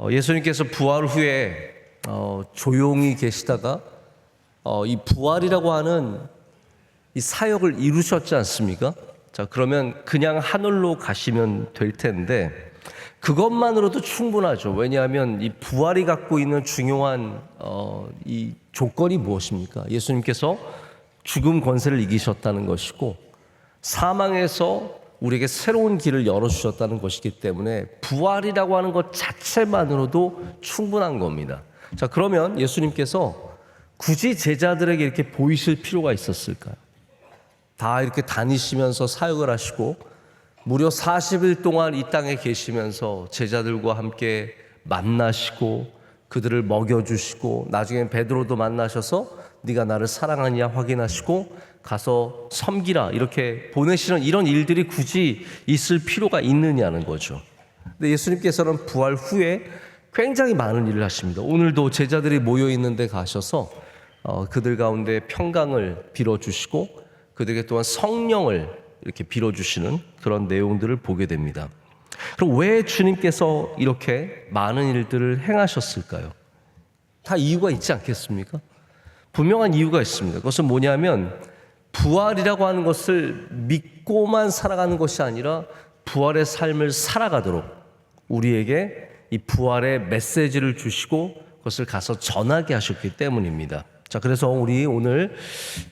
어, 예수님께서 부활 후에 어, 조용히 계시다가 어, 이 부활이라고 하는 이 사역을 이루셨지 않습니까? 자, 그러면 그냥 하늘로 가시면 될 텐데 그것만으로도 충분하죠. 왜냐하면 이 부활이 갖고 있는 중요한 어, 이 조건이 무엇입니까? 예수님께서 죽음 권세를 이기셨다는 것이고 사망에서 우리에게 새로운 길을 열어주셨다는 것이기 때문에 부활이라고 하는 것 자체만으로도 충분한 겁니다. 자, 그러면 예수님께서 굳이 제자들에게 이렇게 보이실 필요가 있었을까요? 다 이렇게 다니시면서 사역을 하시고 무려 40일 동안 이 땅에 계시면서 제자들과 함께 만나시고 그들을 먹여주시고 나중에 베드로도 만나셔서 네가 나를 사랑하냐 확인하시고 가서 섬기라 이렇게 보내시는 이런 일들이 굳이 있을 필요가 있느냐는 거죠. 근데 예수님께서는 부활 후에 굉장히 많은 일을 하십니다. 오늘도 제자들이 모여 있는데 가셔서 어, 그들 가운데 평강을 빌어 주시고 그들에게 또한 성령을 이렇게 빌어 주시는 그런 내용들을 보게 됩니다. 그럼 왜 주님께서 이렇게 많은 일들을 행하셨을까요? 다 이유가 있지 않겠습니까? 분명한 이유가 있습니다. 그것은 뭐냐면 부활이라고 하는 것을 믿고만 살아가는 것이 아니라 부활의 삶을 살아가도록 우리에게 이 부활의 메시지를 주시고 그것을 가서 전하게 하셨기 때문입니다. 자, 그래서 우리 오늘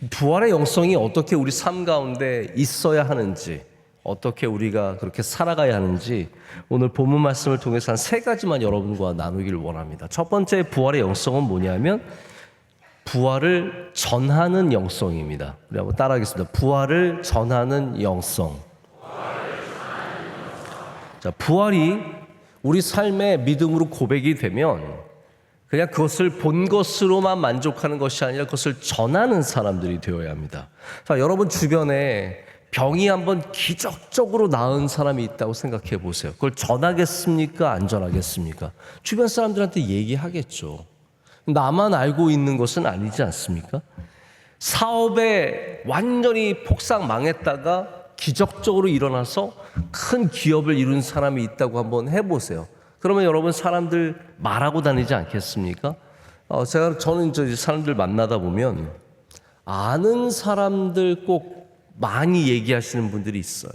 부활의 영성이 어떻게 우리 삶 가운데 있어야 하는지, 어떻게 우리가 그렇게 살아가야 하는지 오늘 본문 말씀을 통해서 한 세 가지만 여러분과 나누기를 원합니다. 첫 번째 부활의 영성은 뭐냐면 부활을 전하는 영성입니다. 우리 한번 따라하겠습니다. 부활을 전하는 영성. 자, 부활이 우리 삶의 믿음으로 고백이 되면 그냥 그것을 본 것으로만 만족하는 것이 아니라 그것을 전하는 사람들이 되어야 합니다. 자, 여러분 주변에 병이 한번 기적적으로 나은 사람이 있다고 생각해 보세요. 그걸 전하겠습니까? 안 전하겠습니까? 주변 사람들한테 얘기하겠죠. 나만 알고 있는 것은 아니지 않습니까? 사업에 완전히 폭삭 망했다가 기적적으로 일어나서 큰 기업을 이룬 사람이 있다고 한번 해보세요. 그러면 여러분 사람들 말하고 다니지 않겠습니까? 어, 제가 저는 이제 사람들 만나다 보면 아는 사람들 꼭 많이 얘기하시는 분들이 있어요.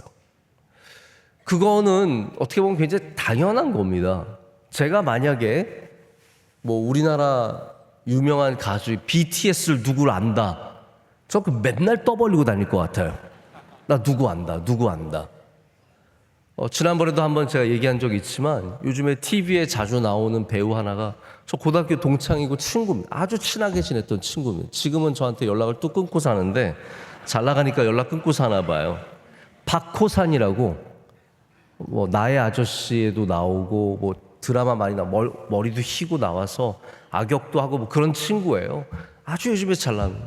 그거는 어떻게 보면 굉장히 당연한 겁니다. 제가 만약에 뭐 우리나라 유명한 가수 BTS를 누구를 안다. 저 그 맨날 떠벌리고 다닐 것 같아요. 나 누구 안다, 누구 안다. 어, 지난번에도 한번 제가 얘기한 적이 있지만 요즘에 TV에 자주 나오는 배우 하나가 저 고등학교 동창이고 친구입니다. 아주 친하게 지냈던 친구입니다. 지금은 저한테 연락을 뚝 끊고 사는데 잘 나가니까 연락 끊고 사나 봐요. 박호산이라고 뭐 나의 아저씨에도 나오고 뭐 드라마 많이 나 멀, 머리도 희고 나와서 악역도 하고 뭐 그런 친구예요. 아주 요즘에 잘 나는.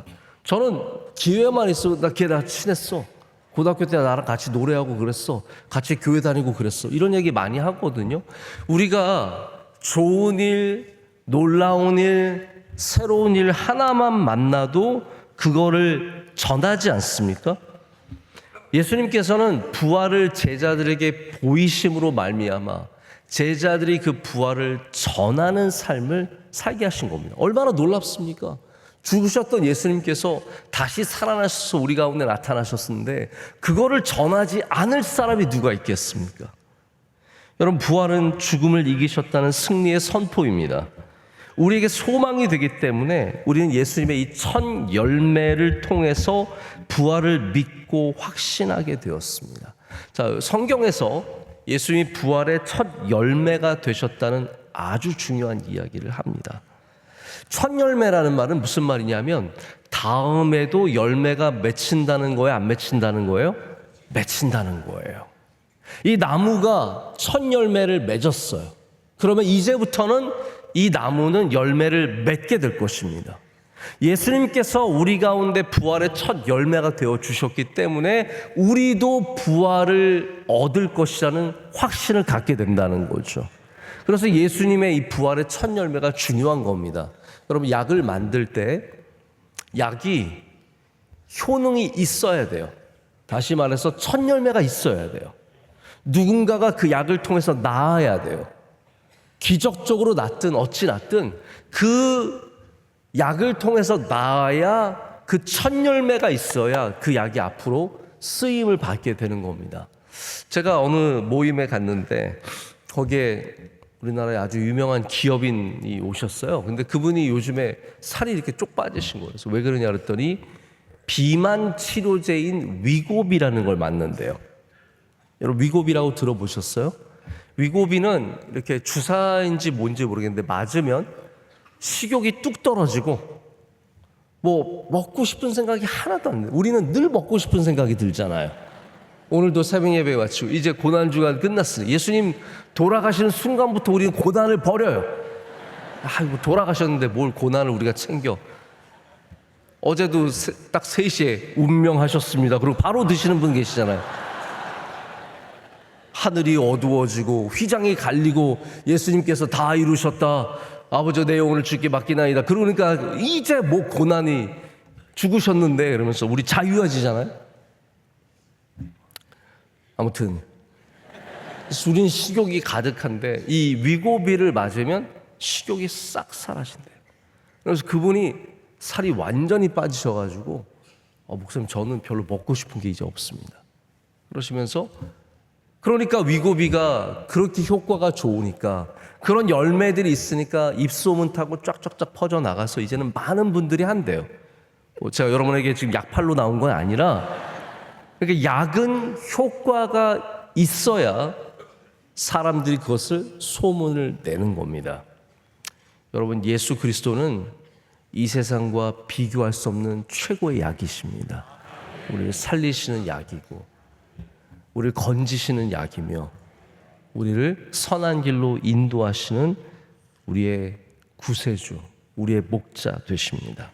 저는 기회만 있으면 나걔나 친했어. 고등학교 때 나랑 같이 노래하고 그랬어. 같이 교회 다니고 그랬어. 이런 얘기 많이 하거든요. 우리가 좋은 일, 놀라운 일, 새로운 일 하나만 만나도 그거를 전하지 않습니까? 예수님께서는 부활을 제자들에게 보이심으로 말미암아 제자들이 그 부활을 전하는 삶을 살게 하신 겁니다. 얼마나 놀랍습니까? 죽으셨던 예수님께서 다시 살아나셔서 우리 가운데 나타나셨는데 그거를 전하지 않을 사람이 누가 있겠습니까? 여러분 부활은 죽음을 이기셨다는 승리의 선포입니다. 우리에게 소망이 되기 때문에 우리는 예수님의 이 첫 열매를 통해서 부활을 믿고 확신하게 되었습니다. 자, 성경에서 예수님이 부활의 첫 열매가 되셨다는 아주 중요한 이야기를 합니다. 첫 열매라는 말은 무슨 말이냐면 다음에도 열매가 맺힌다는 거예요, 안 맺힌다는 거예요? 맺힌다는 거예요. 이 나무가 첫 열매를 맺었어요. 그러면 이제부터는 이 나무는 열매를 맺게 될 것입니다. 예수님께서 우리 가운데 부활의 첫 열매가 되어 주셨기 때문에 우리도 부활을 얻을 것이라는 확신을 갖게 된다는 거죠. 그래서 예수님의 이 부활의 첫 열매가 중요한 겁니다. 여러분, 약을 만들 때 약이 효능이 있어야 돼요. 다시 말해서 첫 열매가 있어야 돼요. 누군가가 그 약을 통해서 나아야 돼요. 기적적으로 낫든 어찌 낫든 그 약을 통해서 나야 그 첫 열매가 있어야 그 약이 앞으로 쓰임을 받게 되는 겁니다. 제가 어느 모임에 갔는데 거기에 우리나라에 아주 유명한 기업인이 오셨어요. 근데 그분이 요즘에 살이 이렇게 쪽 빠지신 거예요. 그래서 왜 그러냐 그랬더니 비만 치료제인 위고비라는 걸 맞는데요. 여러분 위고비라고 들어보셨어요? 위고비는 이렇게 주사인지 뭔지 모르겠는데 맞으면 식욕이 뚝 떨어지고 뭐 먹고 싶은 생각이 하나도 안 돼. 우리는 늘 먹고 싶은 생각이 들잖아요. 오늘도 새벽 예배 마치고 이제 고난 주간 끝났으니 예수님 돌아가시는 순간부터 우리는 고난을 버려요. 아이고 돌아가셨는데 뭘 고난을 우리가 챙겨? 어제도 세- 딱 3시에 운명하셨습니다. 그리고 바로 드시는 분 계시잖아요. 하늘이 어두워지고 휘장이 갈리고 예수님께서 다 이루셨다. 아버지 내 영혼을 주께 맡기나이다. 그러니까 이제 뭐 고난이 죽으셨는데 그러면서 우리 자유해지잖아요. 아무튼 우린 식욕이 가득한데 이 위고비를 맞으면 식욕이 싹 사라진대요. 그래서 그분이 살이 완전히 빠지셔가지고 어, 목사님 저는 별로 먹고 싶은 게 이제 없습니다. 그러시면서 그러니까 위고비가 그렇게 효과가 좋으니까 그런 열매들이 있으니까 입소문 타고 쫙쫙쫙 퍼져 나가서 이제는 많은 분들이 한대요. 뭐 제가 여러분에게 지금 약팔로 나온 건 아니라 그러니까 약은 효과가 있어야 사람들이 그것을 소문을 내는 겁니다. 여러분 예수 그리스도는 이 세상과 비교할 수 없는 최고의 약이십니다. 우리를 살리시는 약이고 우리를 건지시는 약이며 우리를 선한 길로 인도하시는 우리의 구세주, 우리의 목자 되십니다.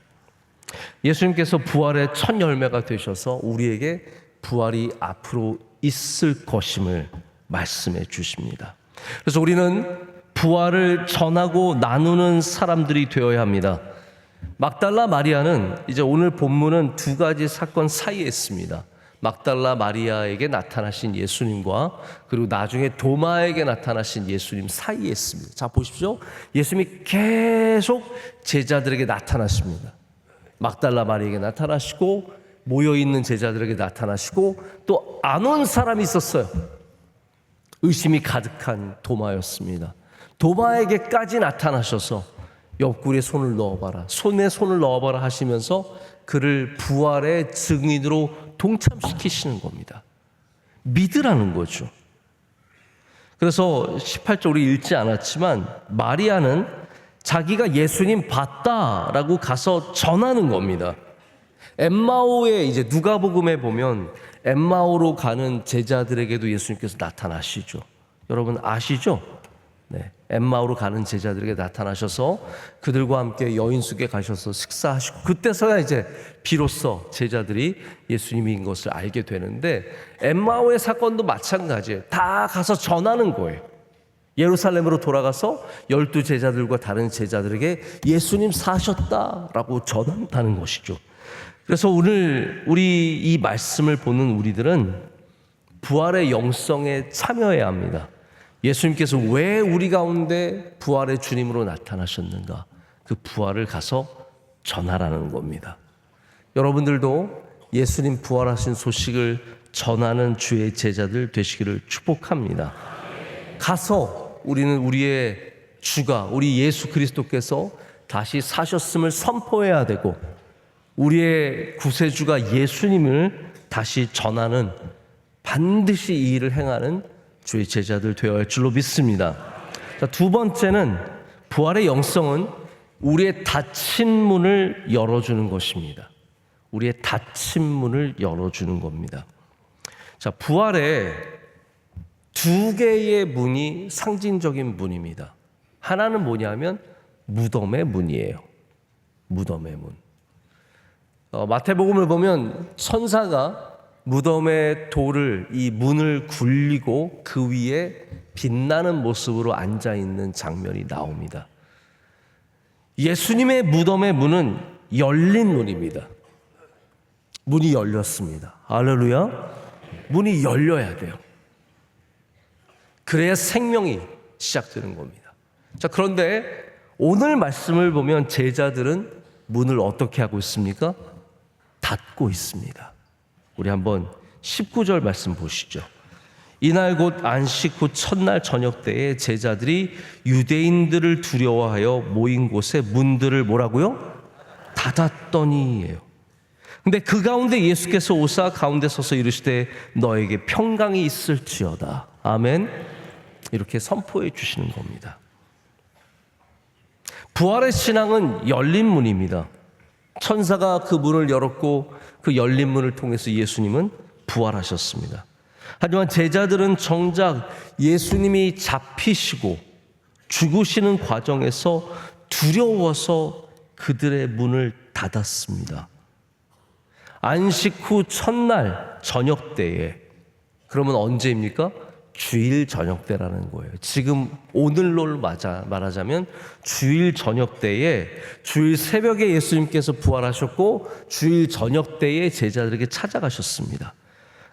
예수님께서 부활의 첫 열매가 되셔서 우리에게 부활이 앞으로 있을 것임을 말씀해 주십니다. 그래서 우리는 부활을 전하고 나누는 사람들이 되어야 합니다. 막달라 마리아는 이제 오늘 본문은 두 가지 사건 사이에 있습니다. 막달라 마리아에게 나타나신 예수님과 그리고 나중에 도마에게 나타나신 예수님 사이에 있습니다. 자, 보십시오. 예수님이 계속 제자들에게 나타나십니다. 막달라 마리에게 나타나시고 모여 있는 제자들에게 나타나시고 또 안 온 사람이 있었어요. 의심이 가득한 도마였습니다. 도마에게까지 나타나셔서 옆구리에 손을 넣어봐라, 손에 손을 넣어봐라 하시면서 그를 부활의 증인으로 동참시키시는 겁니다. 믿으라는 거죠. 그래서 18절 우리 읽지 않았지만 마리아는 자기가 예수님 봤다라고 가서 전하는 겁니다. 엠마오에 이제 누가복음에 보면 엠마오로 가는 제자들에게도 예수님께서 나타나시죠. 여러분 아시죠? 네. 엠마오로 가는 제자들에게 나타나셔서 그들과 함께 여인숙에 가셔서 식사하시고 그때서야 이제 비로소 제자들이 예수님인 것을 알게 되는데 엠마오의 사건도 마찬가지예요. 다 가서 전하는 거예요. 예루살렘으로 돌아가서 열두 제자들과 다른 제자들에게 예수님 사셨다라고 전한다는 것이죠. 그래서 오늘 우리 이 말씀을 보는 우리들은 부활의 영성에 참여해야 합니다. 예수님께서 왜 우리 가운데 부활의 주님으로 나타나셨는가? 그 부활을 가서 전하라는 겁니다. 여러분들도 예수님 부활하신 소식을 전하는 주의 제자들 되시기를 축복합니다. 가서 우리는 우리의 주가 우리 예수 그리스도께서 다시 사셨음을 선포해야 되고 우리의 구세주가 예수님을 다시 전하는 반드시 이 일을 행하는 주의 제자들 되어야 할 줄로 믿습니다. 자, 두 번째는 부활의 영성은 우리의 닫힌 문을 열어주는 것입니다. 우리의 닫힌 문을 열어주는 겁니다. 자, 부활에 두 개의 문이 상징적인 문입니다. 하나는 뭐냐면 무덤의 문이에요. 무덤의 문. 어, 마태복음을 보면 천사가 무덤의 돌을 이 문을 굴리고 그 위에 빛나는 모습으로 앉아 있는 장면이 나옵니다. 예수님의 무덤의 문은 열린 문입니다. 문이 열렸습니다. 할렐루야. 문이 열려야 돼요. 그래야 생명이 시작되는 겁니다. 자, 그런데 오늘 말씀을 보면 제자들은 문을 어떻게 하고 있습니까? 닫고 있습니다. 우리 한번 19절 말씀 보시죠. 이날 곧 안식 후 첫날 저녁 때에 제자들이 유대인들을 두려워하여 모인 곳에 문들을 뭐라고요? 닫았더니예요. 근데 그 가운데 예수께서 오사 가운데 서서 이르시되 너에게 평강이 있을지어다. 아멘. 이렇게 선포해 주시는 겁니다. 부활의 신앙은 열린 문입니다. 천사가 그 문을 열었고 그 열린 문을 통해서 예수님은 부활하셨습니다. 하지만 제자들은 정작 예수님이 잡히시고 죽으시는 과정에서 두려워서 그들의 문을 닫았습니다. 안식 후 첫날 저녁 때에 그러면 언제입니까? 주일 저녁 때라는 거예요. 지금 오늘로 말하자면 주일 저녁 때에 주일 새벽에 예수님께서 부활하셨고 주일 저녁 때에 제자들에게 찾아가셨습니다.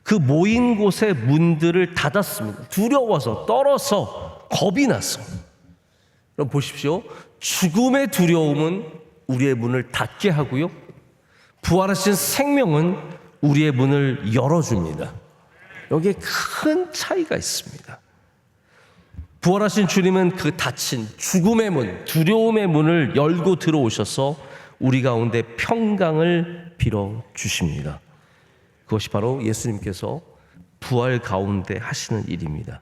그 모인 곳의 문들을 닫았습니다. 두려워서 떨어서 겁이 나서. 그럼 보십시오. 죽음의 두려움은 우리의 문을 닫게 하고요. 부활하신 생명은 우리의 문을 열어줍니다. 여기에 큰 차이가 있습니다. 부활하신 주님은 그 닫힌 죽음의 문, 두려움의 문을 열고 들어오셔서 우리 가운데 평강을 빌어 주십니다. 그것이 바로 예수님께서 부활 가운데 하시는 일입니다.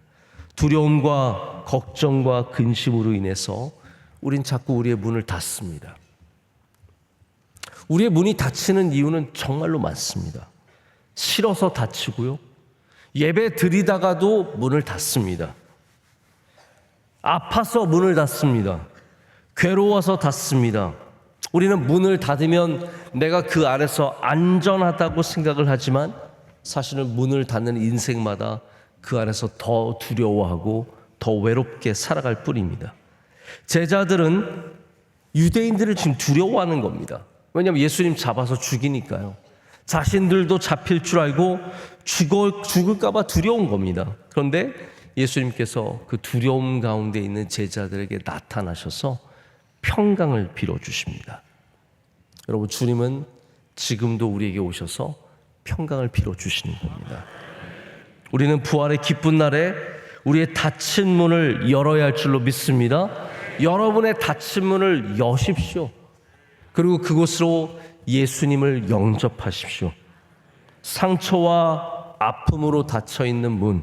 두려움과 걱정과 근심으로 인해서 우린 자꾸 우리의 문을 닫습니다. 우리의 문이 닫히는 이유는 정말로 많습니다. 싫어서 닫히고요. 예배 드리다가도 문을 닫습니다. 아파서 문을 닫습니다. 괴로워서 닫습니다. 우리는 문을 닫으면 내가 그 안에서 안전하다고 생각을 하지만 사실은 문을 닫는 인생마다 그 안에서 더 두려워하고 더 외롭게 살아갈 뿐입니다. 제자들은 유대인들을 지금 두려워하는 겁니다. 왜냐하면 예수님 잡아서 죽이니까요. 자신들도 잡힐 줄 알고 죽을, 죽을까봐 두려운 겁니다. 그런데 예수님께서 그 두려움 가운데 있는 제자들에게 나타나셔서 평강을 빌어주십니다. 여러분, 주님은 지금도 우리에게 오셔서 평강을 빌어주시는 겁니다. 우리는 부활의 기쁜 날에 우리의 닫힌 문을 열어야 할 줄로 믿습니다. 여러분의 닫힌 문을 여십시오. 그리고 그곳으로 예수님을 영접하십시오. 상처와 아픔으로 닫혀 있는 문,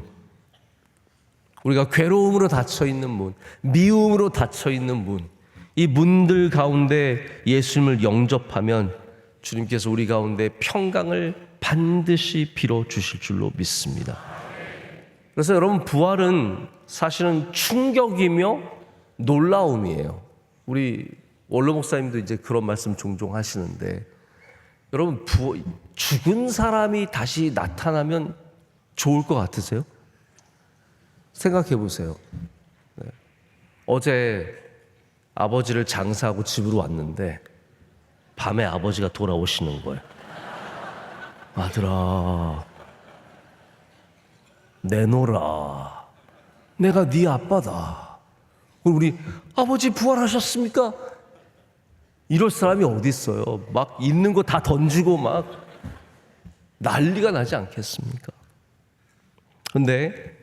우리가 괴로움으로 닫혀 있는 문, 미움으로 닫혀 있는 문, 이 문들 가운데 예수님을 영접하면 주님께서 우리 가운데 평강을 반드시 빌어 주실 줄로 믿습니다. 그래서 여러분 부활은 사실은 충격이며 놀라움이에요. 우리 원로 목사님도 이제 그런 말씀 종종 하시는데 여러분 부, 죽은 사람이 다시 나타나면 좋을 것 같으세요? 생각해 보세요. 네. 어제 아버지를 장사하고 집으로 왔는데 밤에 아버지가 돌아오시는 거예요. 아들아, 내놓으라. 내가 네 아빠다. 우리 아버지 부활하셨습니까? 이럴 사람이 어디 있어요? 막 있는 거 다 던지고 막 난리가 나지 않겠습니까? 근데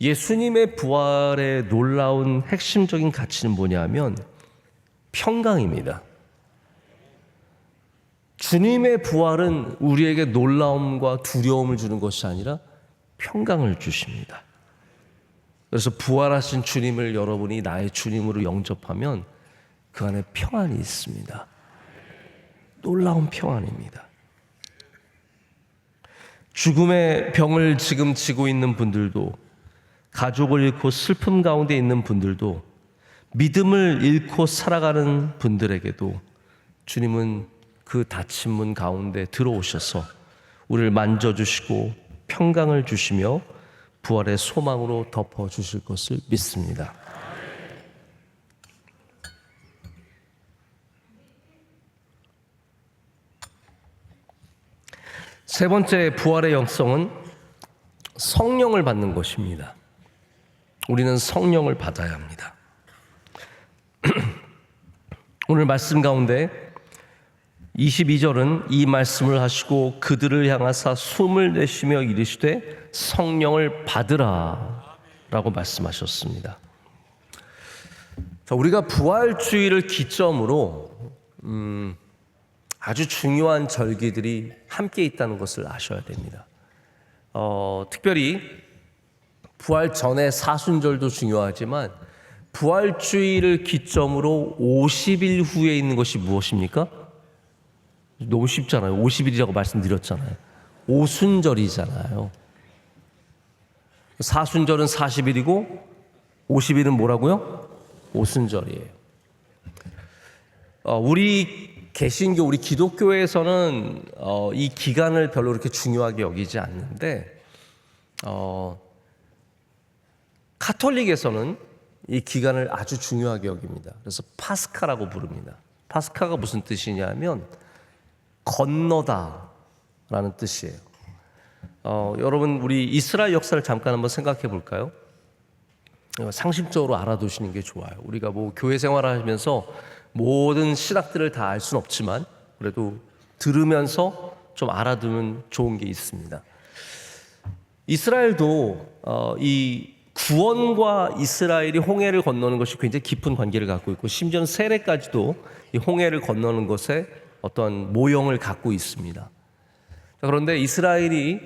예수님의 부활의 놀라운 핵심적인 가치는 뭐냐면 평강입니다. 주님의 부활은 우리에게 놀라움과 두려움을 주는 것이 아니라 평강을 주십니다. 그래서 부활하신 주님을 여러분이 나의 주님으로 영접하면 그 안에 평안이 있습니다. 놀라운 평안입니다. 죽음의 병을 지금 지고 있는 분들도 가족을 잃고 슬픔 가운데 있는 분들도 믿음을 잃고 살아가는 분들에게도 주님은 그 닫힌 문 가운데 들어오셔서 우리를 만져주시고 평강을 주시며 부활의 소망으로 덮어 주실 것을 믿습니다. 세 번째 부활의 영성은 성령을 받는 것입니다. 우리는 성령을 받아야 합니다. 오늘 말씀 가운데 22절은 이 말씀을 하시고 그들을 향하사 숨을 내쉬며 이르시되 성령을 받으라 라고 말씀하셨습니다. 자, 우리가 부활주의를 기점으로 음, 아주 중요한 절기들이 함께 있다는 것을 아셔야 됩니다. 어, 특별히 부활 전에 사순절도 중요하지만 부활주의를 기점으로 50일 후에 있는 것이 무엇입니까? 너무 쉽잖아요. 50일이라고 말씀드렸잖아요. 오순절이잖아요. 사순절은 40일이고 50일은 뭐라고요? 오순절이에요. 어, 우리 개신교, 우리 기독교에서는 어, 이 기간을 별로 그렇게 중요하게 여기지 않는데 어, 카톨릭에서는 이 기간을 아주 중요하게 여깁니다. 그래서 파스카라고 부릅니다. 파스카가 무슨 뜻이냐면 건너다라는 뜻이에요. 어, 여러분 우리 이스라엘 역사를 잠깐 한번 생각해 볼까요? 어, 상식적으로 알아두시는 게 좋아요. 우리가 뭐 교회 생활하면서 모든 신학들을 다 알 수는 없지만 그래도 들으면서 좀 알아두면 좋은 게 있습니다. 이스라엘도 어, 이 구원과 이스라엘이 홍해를 건너는 것이 굉장히 깊은 관계를 갖고 있고 심지어는 세례까지도 이 홍해를 건너는 것에 어떤 모형을 갖고 있습니다. 자, 그런데 이스라엘이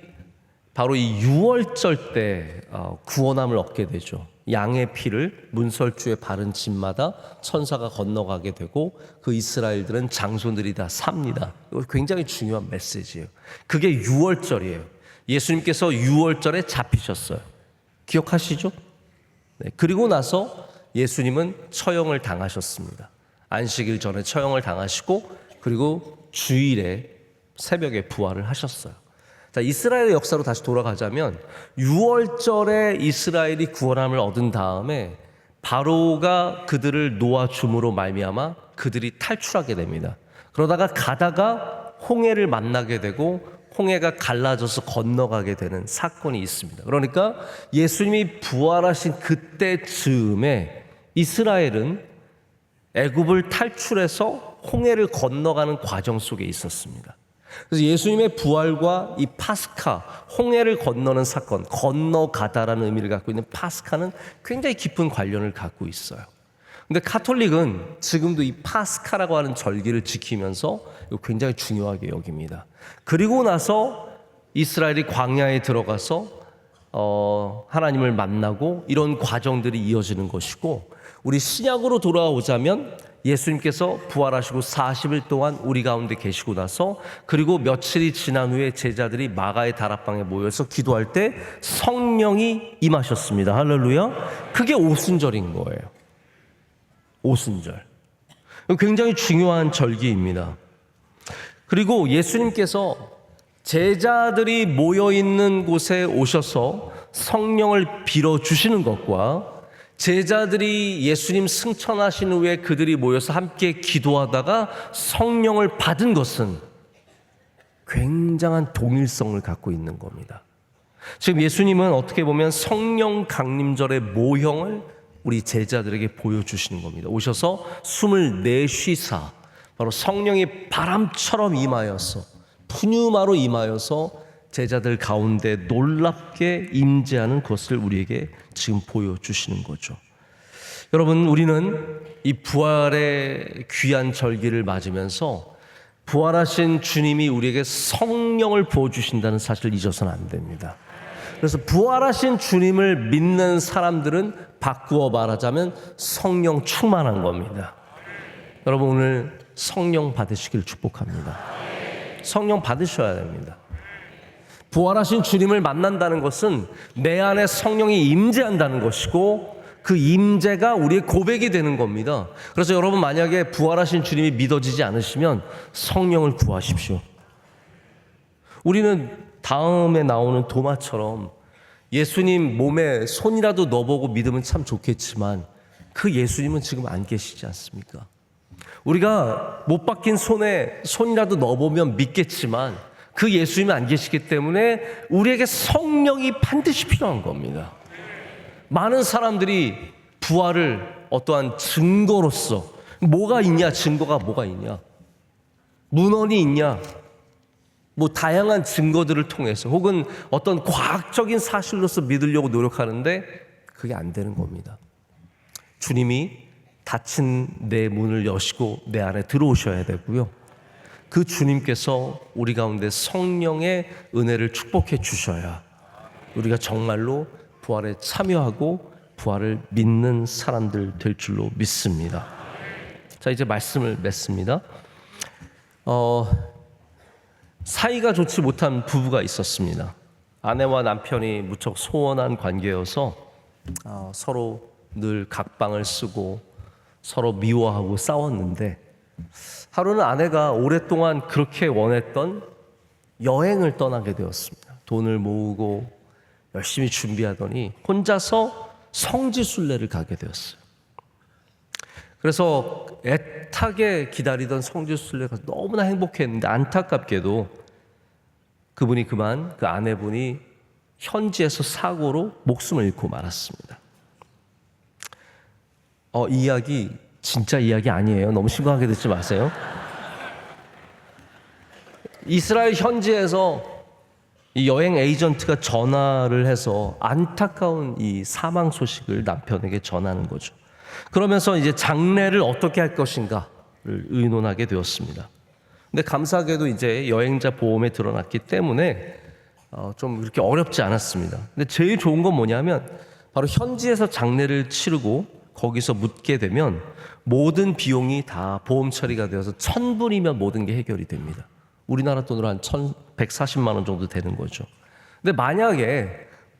바로 이 유월절 때 어, 구원함을 얻게 되죠. 양의 피를 문설주에 바른 집마다 천사가 건너가게 되고 그 이스라엘들은 장손들이 다 삽니다. 이거 굉장히 중요한 메시지예요. 그게 유월절이에요. 예수님께서 유월절에 잡히셨어요. 기억하시죠? 네, 그리고 나서 예수님은 처형을 당하셨습니다. 안식일 전에 처형을 당하시고 그리고 주일에 새벽에 부활을 하셨어요. 자, 이스라엘의 역사로 다시 돌아가자면 6월절에 이스라엘이 구원함을 얻은 다음에 바로가 그들을 놓아줌으로 말미암아 그들이 탈출하게 됩니다. 그러다가 가다가 홍해를 만나게 되고 홍해가 갈라져서 건너가게 되는 사건이 있습니다. 그러니까 예수님이 부활하신 그때 즈음에 이스라엘은 애굽을 탈출해서 홍해를 건너가는 과정 속에 있었습니다. 그래서 예수님의 부활과 이 파스카, 홍해를 건너는 사건, 건너가다라는 의미를 갖고 있는 파스카는 굉장히 깊은 관련을 갖고 있어요. 근데 카톨릭은 지금도 이 파스카라고 하는 절기를 지키면서 굉장히 중요하게 여깁니다. 그리고 나서 이스라엘이 광야에 들어가서 어, 하나님을 만나고 이런 과정들이 이어지는 것이고 우리 신약으로 돌아오자면 예수님께서 부활하시고 40일 동안 우리 가운데 계시고 나서 그리고 며칠이 지난 후에 제자들이 마가의 다락방에 모여서 기도할 때 성령이 임하셨습니다. 할렐루야. 그게 오순절인 거예요. 오순절. 굉장히 중요한 절기입니다. 그리고 예수님께서 제자들이 모여 있는 곳에 오셔서 성령을 빌어 주시는 것과 제자들이 예수님 승천하신 후에 그들이 모여서 함께 기도하다가 성령을 받은 것은 굉장한 동일성을 갖고 있는 겁니다. 지금 예수님은 어떻게 보면 성령 강림절의 모형을 우리 제자들에게 보여주시는 겁니다. 오셔서 숨을 내쉬사 바로 성령이 바람처럼 임하여서 푸뉴마로 임하여서 제자들 가운데 놀랍게 임재하는 것을 우리에게 지금 보여주시는 거죠. 여러분, 우리는 이 부활의 귀한 절기를 맞으면서 부활하신 주님이 우리에게 성령을 부어주신다는 사실을 잊어서는 안 됩니다. 그래서 부활하신 주님을 믿는 사람들은 바꾸어 말하자면 성령 충만한 겁니다. 여러분, 오늘 성령 받으시길 축복합니다. 성령 받으셔야 됩니다. 부활하신 주님을 만난다는 것은 내 안에 성령이 임재한다는 것이고 그 임재가 우리의 고백이 되는 겁니다. 그래서 여러분 만약에 부활하신 주님이 믿어지지 않으시면 성령을 구하십시오. 우리는 다음에 나오는 도마처럼 예수님 몸에 손이라도 넣어보고 믿으면 참 좋겠지만 그 예수님은 지금 안 계시지 않습니까? 우리가 못 박힌 손에 손이라도 넣어보면 믿겠지만 그 예수님이 안 계시기 때문에 우리에게 성령이 반드시 필요한 겁니다. 많은 사람들이 부활을 어떠한 증거로서 뭐가 있냐? 증거가 뭐가 있냐? 문헌이 있냐? 뭐 다양한 증거들을 통해서 혹은 어떤 과학적인 사실로서 믿으려고 노력하는데 그게 안 되는 겁니다. 주님이 닫힌 내 문을 여시고 내 안에 들어오셔야 되고요. 그 주님께서 우리 가운데 성령의 은혜를 축복해 주셔야 우리가 정말로 부활에 참여하고 부활을 믿는 사람들 될 줄로 믿습니다. 자, 이제 말씀을 맺습니다. 어, 사이가 좋지 못한 부부가 있었습니다. 아내와 남편이 무척 소원한 관계여서 어, 서로 늘 각방을 쓰고 서로 미워하고 싸웠는데 하루는 아내가 오랫동안 그렇게 원했던 여행을 떠나게 되었습니다. 돈을 모으고 열심히 준비하더니 혼자서 성지순례를 가게 되었어요. 그래서 애타게 기다리던 성지순례가 너무나 행복했는데 안타깝게도 그분이 그만 그 아내분이 현지에서 사고로 목숨을 잃고 말았습니다. 어, 이 이야기 진짜 이야기 아니에요. 너무 심각하게 듣지 마세요. 이스라엘 현지에서 이 여행 에이전트가 전화를 해서 안타까운 이 사망 소식을 남편에게 전하는 거죠. 그러면서 이제 장례를 어떻게 할 것인가를 의논하게 되었습니다. 근데 감사하게도 이제 여행자 보험에 드러났기 때문에 어, 좀 그렇게 어렵지 않았습니다. 근데 제일 좋은 건 뭐냐면 바로 현지에서 장례를 치르고 거기서 묻게 되면 모든 비용이 다 보험 처리가 되어서 천불이면 모든 게 해결이 됩니다. 우리나라 돈으로 한 1,140만 원 정도 되는 거죠. 근데 만약에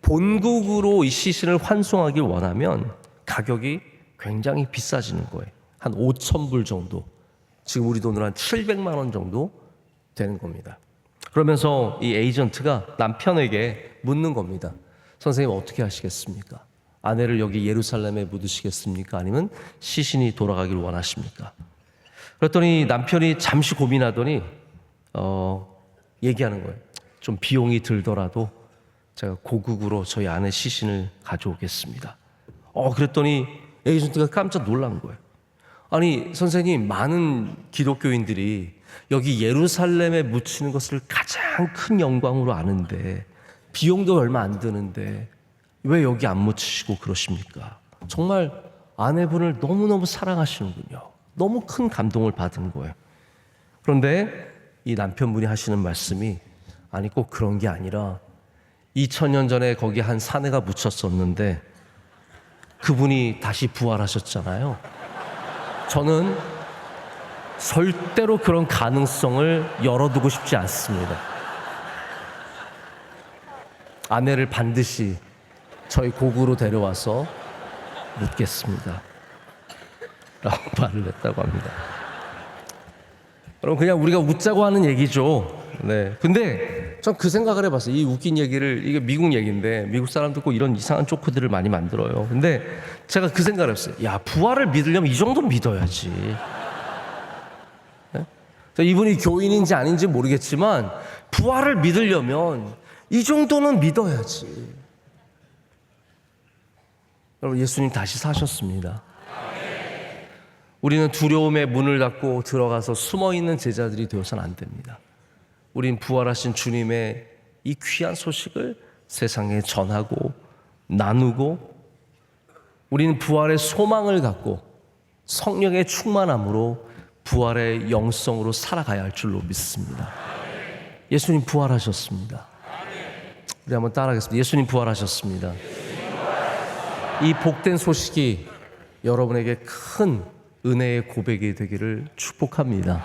본국으로 이 시신을 환송하길 원하면 가격이 굉장히 비싸지는 거예요. 한 5천 불 정도. 지금 우리 돈으로 한 700만 원 정도 되는 겁니다. 그러면서 이 에이전트가 남편에게 묻는 겁니다. 선생님 어떻게 하시겠습니까? 아내를 여기 예루살렘에 묻으시겠습니까? 아니면 시신이 돌아가길 원하십니까? 그랬더니 남편이 잠시 고민하더니 어, 얘기하는 거예요. 좀 비용이 들더라도 제가 고국으로 저희 아내 시신을 가져오겠습니다. 어, 그랬더니 에이전트가 깜짝 놀란 거예요. 아니, 선생님, 많은 기독교인들이 여기 예루살렘에 묻히는 것을 가장 큰 영광으로 아는데 비용도 얼마 안 드는데 왜 여기 안 묻히시고 그러십니까? 정말 아내분을 너무너무 사랑하시는군요. 너무 큰 감동을 받은 거예요. 그런데 이 남편분이 하시는 말씀이 아니 꼭 그런 게 아니라 2000년 전에 거기 한 사내가 묻혔었는데 그분이 다시 부활하셨잖아요. 저는 절대로 그런 가능성을 열어두고 싶지 않습니다. 아내를 반드시 저희 고구로 데려와서 묻겠습니다. 라고 말을 했다고 합니다. 그럼 그냥 우리가 웃자고 하는 얘기죠. 네. 근데 전 그 생각을 해봤어요. 이 웃긴 얘기를 이게 미국 얘기인데 미국 사람들 꼭 이런 이상한 조크들을 많이 만들어요. 근데 제가 그 생각을 했어요. 야 부활을 믿으려면 이 정도 믿어야지. 네? 이분이 교인인지 아닌지 모르겠지만 부활을 믿으려면 이 정도는 믿어야지. 여러분 예수님 다시 사셨습니다. 우리는 두려움의 문을 닫고 들어가서 숨어 있는 제자들이 되어서는 안 됩니다. 우린 부활하신 주님의 이 귀한 소식을 세상에 전하고 나누고 우리는 부활의 소망을 갖고 성령의 충만함으로 부활의 영성으로 살아가야 할 줄로 믿습니다. 예수님 부활하셨습니다. 우리 한번 따라하겠습니다. 예수님 부활하셨습니다. 이 복된 소식이 여러분에게 큰 은혜의 고백이 되기를 축복합니다.